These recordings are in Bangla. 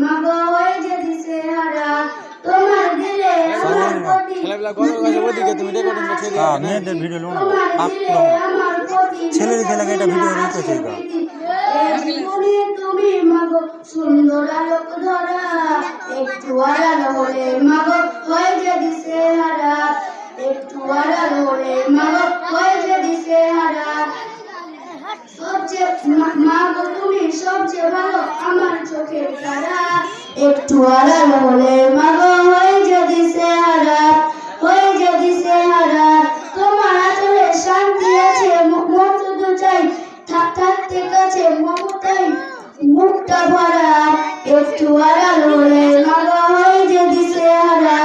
মাগো হয়ে যে দিছে তোমার দিলে আমার কোটি খেলাধুলা কত কাছে ওদিকে তুমি রেকর্ডিং করতে দিও। হ্যাঁ মেয়েদের ভিডিও লোন তোমার আপ দিলে ছেলের খেলাকে এটা ভিডিও তুমি মাগো সুন্দর আলোক ধরা। একটু আড়াল হলে মাগো হয়ে যে দিছে হারা। একটু আড়াল হলে মাগো হয়ে যে দিছে হারা সবচেয়ে মা- মাগো তুমি সবচেয়ে ভালো আমার চোখের তারা একটু আড়াল হলে মাগো, হয়ে যে দিছে হারা হয়ে যে দিছে হারা তোমার আসলে শান্তি আছে মন শুধু চাই থাকতে কাছে মমতাই মুখটা ভরা একটু আড়াল হলে মাগো, হয়ে যে দিছে হারা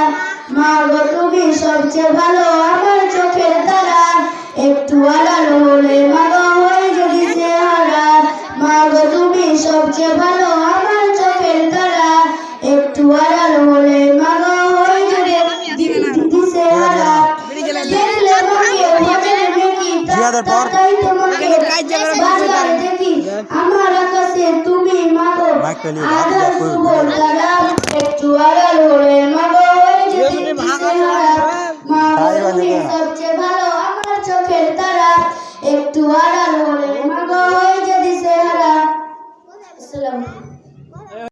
মাগো, তুমি সবচেয়ে ভালো আমার চোখের তারা। একটু আড়াল হলে মাগো, হয়ে যে দিছে হারা মাগো, তুমি সবচেয়ে ভালো আমার চোখের জিয়াদের পর? আমরা দেখি আমার আকাশে তুমি মাগো